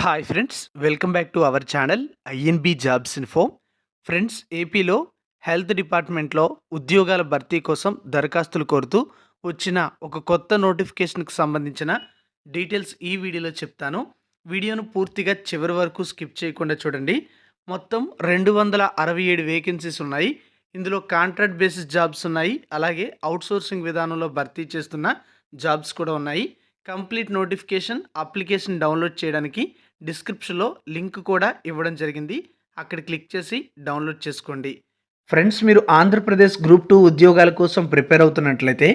Hi friends welcome back to our channel INB jobs info friends ఏపీలో health డిపార్ట్మెంట్లో ఉద్యోగాల భర్తీ కోసం దరఖాస్తులు కోరుతూ వచ్చిన ఒక కొత్త నోటిఫికేషన్కి సంబంధించిన డీటెయిల్స్ ఈ వీడియోలో చెప్తాను. వీడియోను పూర్తిగా చివరి వరకు స్కిప్ చేయకుండా చూడండి. మొత్తం రెండు వందల అరవై ఏడు వేకెన్సీస్ ఉన్నాయి. ఇందులో కాంట్రాక్ట్ బేసిస్ జాబ్స్ ఉన్నాయి. అలాగే అవుట్సోర్సింగ్ విధానంలో భర్తీ చేస్తున్న జాబ్స్ కూడా ఉన్నాయి. కంప్లీట్ నోటిఫికేషన్ అప్లికేషన్ డౌన్లోడ్ చేయడానికి డిస్క్రిప్షన్లో లింక్ కూడా ఇవ్వడం జరిగింది. అక్కడ క్లిక్ చేసి డౌన్లోడ్ చేసుకోండి. ఫ్రెండ్స్ మీరు ఆంధ్రప్రదేశ్ గ్రూప్ టూ ఉద్యోగాల కోసం ప్రిపేర్ అవుతున్నట్లయితే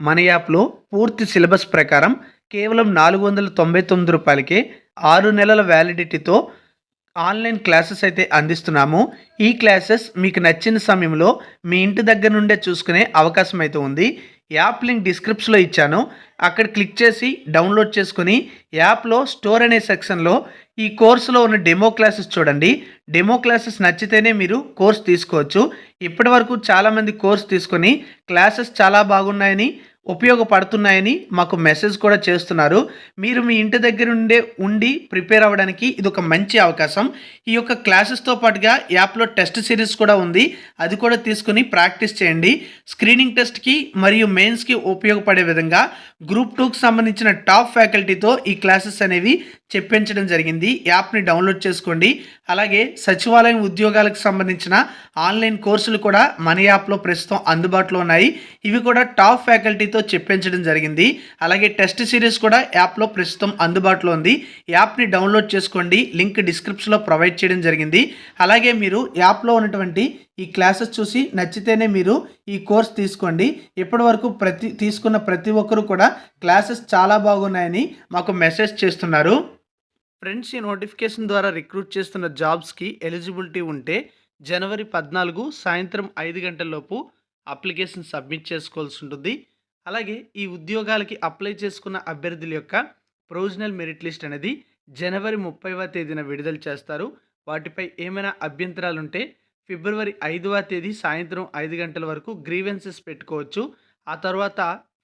మన యాప్లో పూర్తి సిలబస్ ప్రకారం కేవలం నాలుగు వందల తొంభై తొమ్మిది రూపాయలకే ఆరు నెలల వ్యాలిడిటీతో ఆన్లైన్ క్లాసెస్ అయితే అందిస్తున్నాము. ఈ క్లాసెస్ మీకు నచ్చిన సమయంలో మీ ఇంటి దగ్గర నుండే చూసుకునే అవకాశం అయితే ఉంది. యాప్ లింక్ డిస్క్రిప్షన్లో ఇచ్చాను. అక్కడ క్లిక్ చేసి డౌన్లోడ్ చేసుకుని యాప్లో స్టోర్ అనే సెక్షన్లో ఈ కోర్సులో ఉన్న డెమో క్లాసెస్ చూడండి. డెమో క్లాసెస్ నచ్చితేనే మీరు కోర్స్ తీసుకోవచ్చు. ఇప్పటి వరకు చాలామంది కోర్స్ తీసుకొని క్లాసెస్ చాలా బాగున్నాయని ఉపయోగపడుతున్నాయని మాకు మెసేజ్ కూడా చేస్తున్నారు. మీరు మీ ఇంటి దగ్గర ఉండే ఉండి ప్రిపేర్ అవ్వడానికి ఇది ఒక మంచి అవకాశం. ఈ యొక్క క్లాసెస్తో పాటుగా యాప్లో టెస్ట్ సిరీస్ కూడా ఉంది. అది కూడా తీసుకుని ప్రాక్టీస్ చేయండి. స్క్రీనింగ్ టెస్ట్కి మరియు మెయిన్స్కి ఉపయోగపడే విధంగా గ్రూప్ టూకి సంబంధించిన టాప్ ఫ్యాకల్టీతో ఈ క్లాసెస్ అనేవి చెప్పించడం జరిగింది. యాప్ని డౌన్లోడ్ చేసుకోండి. అలాగే సచివాలయం ఉద్యోగాలకు సంబంధించిన ఆన్లైన్ కోర్సులు కూడా మన యాప్లో ప్రస్తుతం అందుబాటులో ఉన్నాయి. ఇవి కూడా టాప్ ఫ్యాకల్టీతో చెప్పించడం జరిగింది. అలాగే టెస్ట్ సిరీస్ కూడా యాప్లో ప్రస్తుతం అందుబాటులో ఉంది. యాప్ని డౌన్లోడ్ చేసుకోండి. లింక్ డిస్క్రిప్షన్లో ప్రొవైడ్ చేయడం జరిగింది. అలాగే మీరు యాప్లో ఉన్నటువంటి ఈ క్లాసెస్ చూసి నచ్చితేనే మీరు ఈ కోర్స్ తీసుకోండి. ఇప్పటి వరకు ప్రతి తీసుకున్న ప్రతి ఒక్కరు కూడా క్లాసెస్ చాలా బాగున్నాయని మాకు మెసేజ్ చేస్తున్నారు. ఫ్రెండ్స్ ఈ నోటిఫికేషన్ ద్వారా రిక్రూట్ చేస్తున్న జాబ్స్కి ఎలిజిబిలిటీ ఉంటే జనవరి పద్నాలుగు సాయంత్రం ఐదు గంటలలోపు అప్లికేషన్ సబ్మిట్ చేసుకోవాల్సి ఉంటుంది. అలాగే ఈ ఉద్యోగాలకి అప్లై చేసుకున్న అభ్యర్థుల యొక్క ప్రొవిజనల్ మెరిట్ లిస్ట్ అనేది జనవరి ముప్పైవ తేదీన విడుదల చేస్తారు. వాటిపై ఏమైనా అభ్యంతరాలు ఉంటే ఫిబ్రవరి ఐదవ తేదీ సాయంత్రం ఐదు గంటల వరకు గ్రీవెన్సెస్ పెట్టుకోవచ్చు. ఆ తర్వాత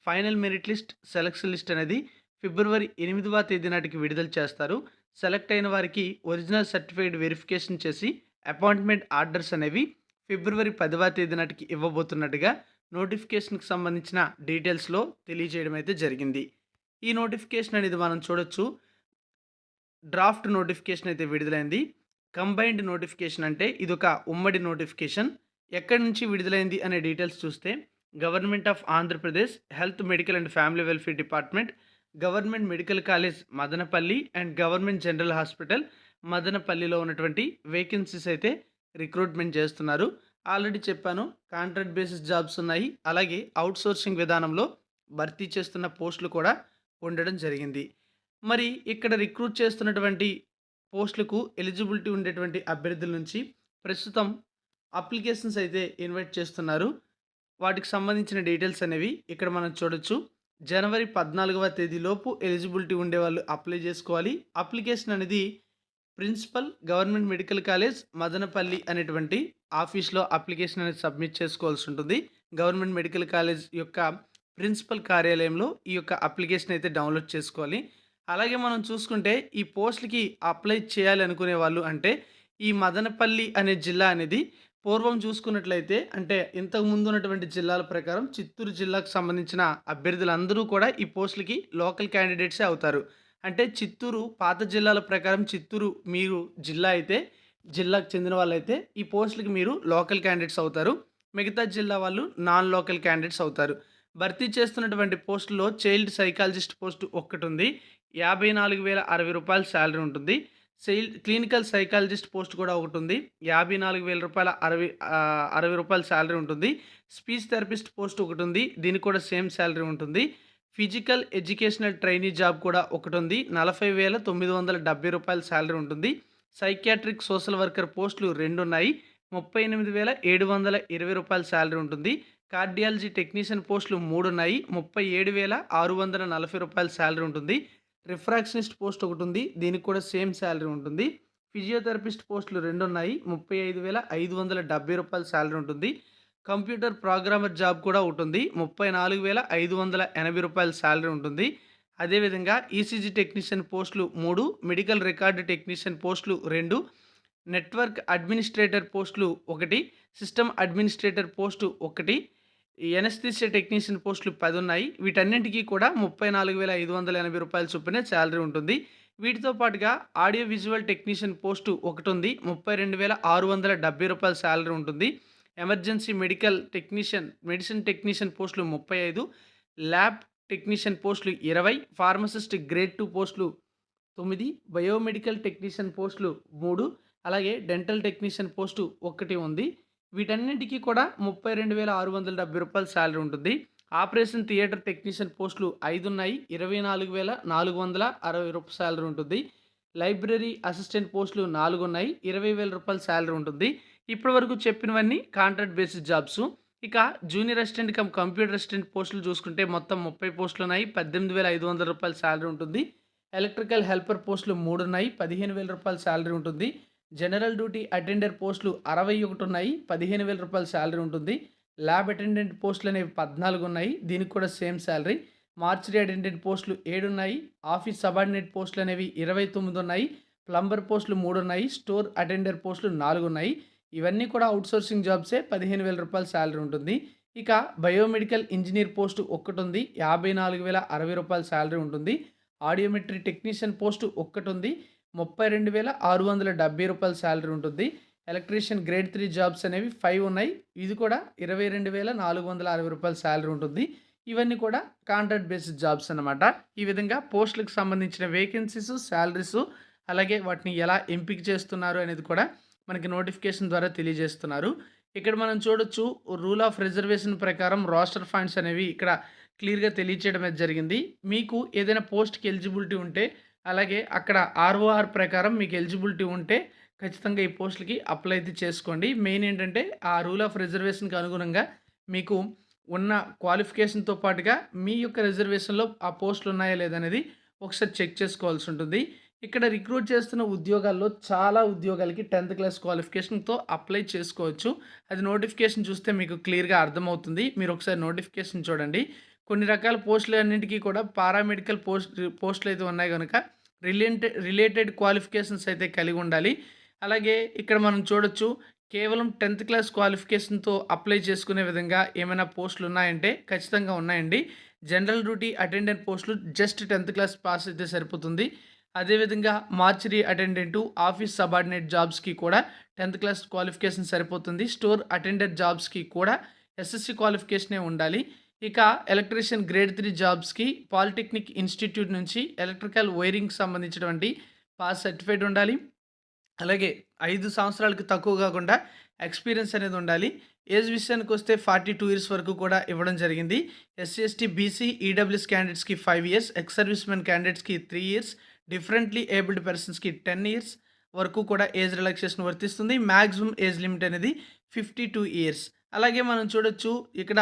final merit list selection list అనేది ఫిబ్రవరి ఎనిమిదవ తేదీ నాటికి విడుదల చేస్తారు. సెలెక్ట్ అయిన వారికి ఒరిజినల్ సర్టిఫైడ్ వెరిఫికేషన్ చేసి అపాయింట్మెంట్ ఆర్డర్స్ అనేవి ఫిబ్రవరి పదవ తేదీ నాటికి ఇవ్వబోతున్నట్టుగా నోటిఫికేషన్కి సంబంధించిన డీటెయిల్స్లో తెలియజేయడం అయితే జరిగింది. ఈ నోటిఫికేషన్ అనేది మనం చూడొచ్చు. డ్రాఫ్ట్ నోటిఫికేషన్ అయితే విడుదలైంది. కంబైన్డ్ నోటిఫికేషన్ అంటే ఇది ఒక ఉమ్మడి నోటిఫికేషన్. ఎక్కడి నుంచి విడుదలైంది అనే డీటెయిల్స్ చూస్తే government of Andhra Pradesh health medical and family welfare department government medical college Madanapalle and government general hospital మదనపల్లిలో ఉన్నటువంటి వేకెన్సీస్ అయితే రిక్రూట్మెంట్ చేస్తున్నారు. ఆల్రెడీ చెప్పాను కాంట్రాక్ట్ బేసిస్ జాబ్స్ ఉన్నాయి. అలాగే అవుట్సోర్సింగ్ విధానంలో భర్తీ చేస్తున్న పోస్టులు కూడా ఉండడం జరిగింది. మరి ఇక్కడ రిక్రూట్ చేస్తున్నటువంటి పోస్టులకు ఎలిజిబిలిటీ ఉండేటువంటి అభ్యర్థుల నుంచి ప్రస్తుతం అప్లికేషన్స్ అయితే ఇన్వైట్ చేస్తున్నారు. వాటికి సంబంధించిన డీటెయిల్స్ అనేవి ఇక్కడ మనం చూడొచ్చు. జనవరి పద్నాలుగవ తేదీలోపు ఎలిజిబిలిటీ ఉండే వాళ్ళు అప్లై చేసుకోవాలి. అప్లికేషన్ అనేది principal government medical college Madanapalle అనేటువంటి ఆఫీస్లో అప్లికేషన్ అనేది సబ్మిట్ చేసుకోవాల్సి ఉంటుంది. గవర్నమెంట్ మెడికల్ కాలేజ్ యొక్క ప్రిన్సిపల్ కార్యాలయంలో ఈ యొక్క అప్లికేషన్ అయితే డౌన్లోడ్ చేసుకోవాలి. అలాగే మనం చూసుకుంటే ఈ పోస్టులకి అప్లై చేయాలి అనుకునే వాళ్ళు అంటే ఈ మదనపల్లి అనే జిల్లా అనేది పూర్వం చూసుకున్నట్లయితే అంటే ఇంతకు ముందు ఉన్నటువంటి జిల్లాల ప్రకారం చిత్తూరు జిల్లాకు సంబంధించిన అభ్యర్థులందరూ కూడా ఈ పోస్టులకి లోకల్ క్యాండిడేట్సే అవుతారు. అంటే చిత్తూరు పాత జిల్లాల ప్రకారం చిత్తూరు మీరు జిల్లా అయితే జిల్లాకు చెందిన వాళ్ళైతే ఈ పోస్టులకి మీరు లోకల్ క్యాండిడేట్స్ అవుతారు. మిగతా జిల్లా వాళ్ళు నాన్ లోకల్ క్యాండిడేట్స్ అవుతారు. భర్తీ చేస్తున్నటువంటి పోస్టులో చైల్డ్ సైకాలజిస్ట్ పోస్ట్ ఒక్కటి ఉంది యాభై నాలుగు వేల అరవై రూపాయల శాలరీ ఉంటుంది. చైల్డ్ క్లినికల్ సైకాలజిస్ట్ పోస్ట్ కూడా ఒకటి ఉంది యాభై నాలుగు వేల రూపాయల అరవై అరవై రూపాయల శాలరీ ఉంటుంది. స్పీచ్ థెరపిస్ట్ పోస్ట్ ఒకటి ఉంది దీనికి కూడా సేమ్ శాలరీ ఉంటుంది. ఫిజికల్ ఎడ్యుకేషనల్ ట్రైనీ జాబ్ కూడా ఒకటి ఉంది నలభై వేల తొమ్మిది వందల డెబ్బై రూపాయల శాలరీ ఉంటుంది. సైకియాట్రిక్ సోషల్ వర్కర్ పోస్టులు రెండు ఉన్నాయి ముప్పై ఎనిమిది వేల ఏడు వందల ఇరవై రూపాయల శాలరీ ఉంటుంది. కార్డియాలజీ టెక్నీషియన్ పోస్టులు మూడు ఉన్నాయి ముప్పై ఏడు వేల ఆరు వందల నలభై రూపాయల శాలరీ ఉంటుంది. రిఫ్రాక్షనిస్ట్ పోస్ట్ ఒకటి ఉంది దీనికి కూడా సేమ్ శాలరీ ఉంటుంది. ఫిజియోథెరపిస్ట్ పోస్టులు రెండు ఉన్నాయి ముప్పై ఐదు వేల ఐదు వందల డెబ్బై రూపాయల శాలరీ ఉంటుంది. కంప్యూటర్ ప్రోగ్రామర్ జాబ్ కూడా ఉంటుంది. ముప్పై నాలుగు వేల ఐదు వందల ఎనభై రూపాయల శాలరీ ఉంటుంది. అదేవిధంగా ఈసీజీ టెక్నీషియన్ పోస్టులు మూడు మెడికల్ రికార్డు టెక్నీషియన్ పోస్టులు రెండు నెట్వర్క్ అడ్మినిస్ట్రేటర్ పోస్టులు ఒకటి సిస్టమ్ అడ్మినిస్ట్రేటర్ పోస్టు ఒకటి ఎనస్థిసియా టెక్నీషియన్ పోస్టులు పది ఉన్నాయి వీటన్నింటికీ కూడా ముప్పై నాలుగు వేల ఐదు వందల ఎనభై రూపాయల చొప్పున శాలరీ ఉంటుంది. వీటితో పాటుగా ఆడియో విజువల్ టెక్నీషియన్ పోస్టు ఒకటి ఉంది. ముప్పై రెండు వేల ఆరు వందల డెబ్బై రూపాయల శాలరీ ఉంటుంది. Emergency medical technician medicine technician పోస్టులు ముప్పై ఐదు ల్యాబ్ టెక్నీషియన్ పోస్టులు ఇరవై ఫార్మసిస్ట్ గ్రేడ్ టూ పోస్టులు తొమ్మిది బయోమెడికల్ టెక్నీషియన్ పోస్టులు మూడు అలాగే డెంటల్ టెక్నీషియన్ పోస్టు ఒకటి ఉంది. వీటన్నింటికీ కూడా ముప్పై రెండు వేల ఆరు వందల డెబ్బై రూపాయల శాలరీ ఉంటుంది. ఆపరేషన్ థియేటర్ టెక్నీషియన్ పోస్టులు ఐదు ఉన్నాయి ఇరవై నాలుగు వేల నాలుగు వందల అరవై రూపాయల శాలరీ ఉంటుంది. లైబ్రరీ అసిస్టెంట్ పోస్టులు నాలుగు ఉన్నాయి ఇరవై వేల రూపాయల శాలరీ ఉంటుంది. ఇప్పటి వరకు చెప్పినవన్నీ కాంట్రాక్ట్ బేసిస్ జాబ్స్ ఇక junior assistant cum computer assistant పోస్టులు చూసుకుంటే మొత్తం ముప్పై పోస్టులు ఉన్నాయి. పద్దెనిమిది వేల ఐదు వందల రూపాయల శాలరీ ఉంటుంది. ఎలక్ట్రికల్ హెల్పర్ పోస్టులు మూడు ఉన్నాయి. పదిహేను వేల రూపాయల శాలరీ ఉంటుంది. జనరల్ డ్యూటీ అటెండర్ పోస్టులు అరవై ఒకటి ఉన్నాయి. పదిహేను వేల రూపాయల శాలరీ ఉంటుంది. ల్యాబ్ అటెండెంట్ పోస్టులు అనేవి పద్నాలుగు ఉన్నాయి. దీనికి కూడా సేమ్ శాలరీ మార్చరీ అటెండెంట్ పోస్టులు ఏడు ఉన్నాయి. ఆఫీస్ సబార్డినేట్ పోస్టులు అనేవి ఇరవై తొమ్మిది ఉన్నాయి. ప్లంబర్ పోస్టులు మూడు ఉన్నాయి. స్టోర్ అటెండర్ పోస్టులు నాలుగు ఉన్నాయి. ఇవన్నీ కూడా అవుట్సోర్సింగ్ జాబ్సే పదిహేను వేల రూపాయల శాలరీ ఉంటుంది. ఇక బయోమెడికల్ ఇంజనీర్ పోస్టు ఒక్కటి ఉంది యాభై నాలుగు వేల అరవై రూపాయల శాలరీ ఉంటుంది. ఆడియోమెట్రీ టెక్నీషియన్ పోస్టు ఒక్కటి ఉంది ముప్పై రెండు వేల ఆరు వందల డెబ్బై రూపాయల శాలరీ ఉంటుంది. ఎలక్ట్రీషియన్ గ్రేడ్ త్రీ జాబ్స్ అనేవి ఫైవ్ ఉన్నాయి. ఇది కూడా ఇరవై రెండు వేల నాలుగు వందల అరవై రూపాయల శాలరీ ఉంటుంది. ఇవన్నీ కూడా కాంట్రాక్ట్ బేస్డ్ జాబ్స్ అనమాట ఈ విధంగా పోస్టులకు సంబంధించిన వేకెన్సీస్ శాలరీస్ అలాగే వాటిని ఎలా ఎంపిక చేస్తున్నారు అనేది కూడా మనకి నోటిఫికేషన్ ద్వారా తెలియజేస్తున్నారు. ఇక్కడ మనం చూడొచ్చు రూల్ ఆఫ్ రిజర్వేషన్ ప్రకారం రాస్టర్ ఫండ్స్ అనేవి ఇక్కడ క్లియర్గా తెలియచేయడం జరిగింది. మీకు ఏదైనా పోస్ట్కి ఎలిజిబిలిటీ ఉంటే అలాగే అక్కడ ఆర్ఓఆర్ ప్రకారం మీకు ఎలిజిబిలిటీ ఉంటే ఖచ్చితంగా ఈ పోస్టులకి అప్లై అయితే చేసుకోండి. మెయిన్ ఏంటంటే ఆ రూల్ ఆఫ్ రిజర్వేషన్కి అనుగుణంగా మీకు ఉన్న క్వాలిఫికేషన్తో పాటుగా మీ యొక్క రిజర్వేషన్లో ఆ పోస్టులు ఉన్నాయా లేదనేది ఒకసారి చెక్ చేసుకోవాల్సి ఉంటుంది. ఇక్కడ రిక్రూట్ చేస్తున్న ఉద్యోగాల్లో చాలా ఉద్యోగాలకి టెన్త్ క్లాస్ క్వాలిఫికేషన్తో అప్లై చేసుకోవచ్చు. అది నోటిఫికేషన్ చూస్తే మీకు క్లియర్గా అర్థమవుతుంది. మీరు ఒకసారి నోటిఫికేషన్ చూడండి. కొన్ని రకాల పోస్టులు అన్నింటికీ కూడా పారామెడికల్ పోస్ట్ పోస్టులు అయితే ఉన్నాయి కనుక రిలేటెడ్ రిలేటెడ్ క్వాలిఫికేషన్స్ అయితే కలిగి ఉండాలి. అలాగే ఇక్కడ మనం చూడొచ్చు కేవలం టెన్త్ క్లాస్ క్వాలిఫికేషన్తో అప్లై చేసుకునే విధంగా ఏమైనా పోస్టులు ఉన్నాయంటే ఖచ్చితంగా ఉన్నాయండి. జనరల్ డ్యూటీ అటెండెంట్ పోస్టులు జస్ట్ టెన్త్ క్లాస్ పాస్ అయితే సరిపోతుంది. అదేవిధంగా మార్చరీ అటెండెంటు ఆఫీస్ సబార్డినేట్ జాబ్స్కి కూడా టెన్త్ క్లాస్ క్వాలిఫికేషన్ సరిపోతుంది. స్టోర్ అటెండెంట్ జాబ్స్కి కూడా ఎస్ఎస్సి క్వాలిఫికేషనే ఉండాలి. ఇక ఎలక్ట్రీషియన్ గ్రేడ్ త్రీ జాబ్స్కి పాలిటెక్నిక్ ఇన్స్టిట్యూట్ నుంచి ఎలక్ట్రికల్ వైరింగ్ సంబంధించినటువంటి పాస్ సర్టిఫికేట్ ఉండాలి. అలాగే ఐదు సంవత్సరాలకు తక్కువ కాకుండా ఎక్స్పీరియన్స్ అనేది ఉండాలి. ఏజ్ విషయానికి వస్తే ఫార్టీ టూ ఇయర్స్ వరకు కూడా ఇవ్వడం జరిగింది. ఎస్సీ ఎస్టీ బీసీ ఈడబ్ల్యూఎస్ క్యాండిడేట్స్కి five years ex service men క్యాండిడేట్స్కి త్రీ ఇయర్స్ డిఫరెంట్లీ ఏబుల్డ్ పర్సన్స్కి టెన్ ఇయర్స్ వరకు కూడా ఏజ్ రిలాక్సేషన్ వర్తిస్తుంది. మ్యాక్సిమం ఏజ్ లిమిట్ అనేది ఫిఫ్టీ టూ ఇయర్స్. అలాగే మనం చూడొచ్చు ఇక్కడ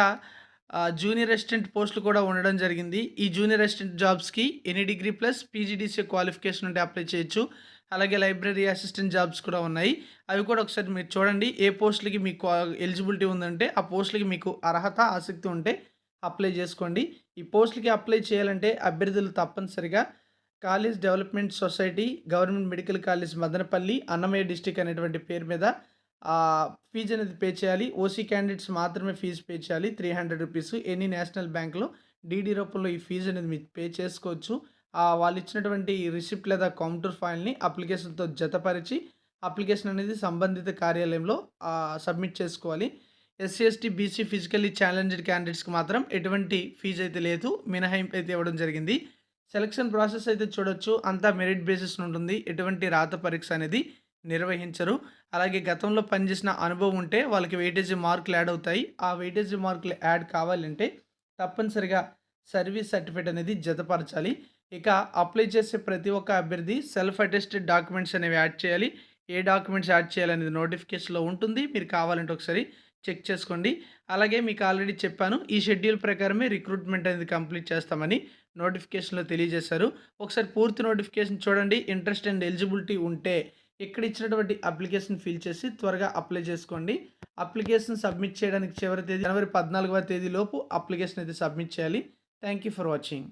జూనియర్ అసిస్టెంట్ పోస్టులు కూడా ఉండడం జరిగింది. ఈ జూనియర్ అసిస్టెంట్ జాబ్స్కి any degree plus PGDC qualification ఉంటే అప్లై చేయొచ్చు. అలాగే లైబ్రరీ అసిస్టెంట్ జాబ్స్ కూడా ఉన్నాయి. అవి కూడా ఒకసారి మీరు చూడండి. ఏ పోస్టులకి మీకు ఎలిజిబిలిటీ ఉందంటే ఆ పోస్టులకి మీకు అర్హత ఆసక్తి ఉంటే అప్లై చేసుకోండి. ఈ పోస్టులకి అప్లై చేయాలంటే అభ్యర్థులు తప్పనిసరిగా college development society government medical college Madanapalle Annamayya district అనేటువంటి పేరు మీద ఫీజు అనేది పే చేయాలి. ఓసీ క్యాండిడేట్స్ మాత్రమే ఫీజు పే చేయాలి. Three hundred rupees. Any national బ్యాంక్లో డీడీ రూపంలో ఈ ఫీజు అనేది మీరు పే చేసుకోవచ్చు. వాళ్ళు ఇచ్చినటువంటి రిసిప్ట్ లేదా కౌంటర్ ఫైల్ని అప్లికేషన్తో జతపరిచి అప్లికేషన్ అనేది సంబంధిత కార్యాలయంలో సబ్మిట్ చేసుకోవాలి. SC ST BC physically challenged క్యాండిడేట్స్కి మాత్రం ఎటువంటి ఫీజు అయితే లేదు. మినహాయింపు అయితే ఇవ్వడం జరిగింది. సెలక్షన్ ప్రాసెస్ అయితే చూడొచ్చు. అంతా మెరిట్ బేసిస్ ఉంటుంది ఎటువంటి రాత పరీక్ష అనేది నిర్వహించరు. అలాగే గతంలో పనిచేసిన అనుభవం ఉంటే వాళ్ళకి వెయిటేజీ మార్కులు యాడ్ అవుతాయి. ఆ వెయిటేజీ మార్కులు యాడ్ కావాలంటే తప్పనిసరిగా సర్వీస్ సర్టిఫికేట్ అనేది జతపరచాలి. ఇక అప్లై చేసే ప్రతి ఒక్క అభ్యర్థి సెల్ఫ్ అటెస్టెడ్ డాక్యుమెంట్స్ అనేవి యాడ్ చేయాలి. ఏ డాక్యుమెంట్స్ యాడ్ చేయాలనేది నోటిఫికేషన్లో ఉంటుంది. మీరు కావాలంటే ఒకసారి చెక్ చేసుకోండి. అలాగే మీకు ఆల్రెడీ చెప్పాను ఈ షెడ్యూల్ ప్రకారమే రిక్రూట్మెంట్ అనేది కంప్లీట్ చేస్తామని నోటిఫికేషన్లో తెలియజేశారు. ఒకసారి పూర్తి నోటిఫికేషన్ చూడండి. ఇంట్రెస్ట్ అండ్ ఎలిజిబిలిటీ ఉంటే ఇక్కడ ఇచ్చినటువంటి అప్లికేషన్ ఫిల్ చేసి త్వరగా అప్లై చేసుకోండి. అప్లికేషన్ సబ్మిట్ చేయడానికి చివరి తేదీ జనవరి పద్నాలుగవ తేదీలోపు అప్లికేషన్ అయితే సబ్మిట్ చేయాలి. Thank you for watching.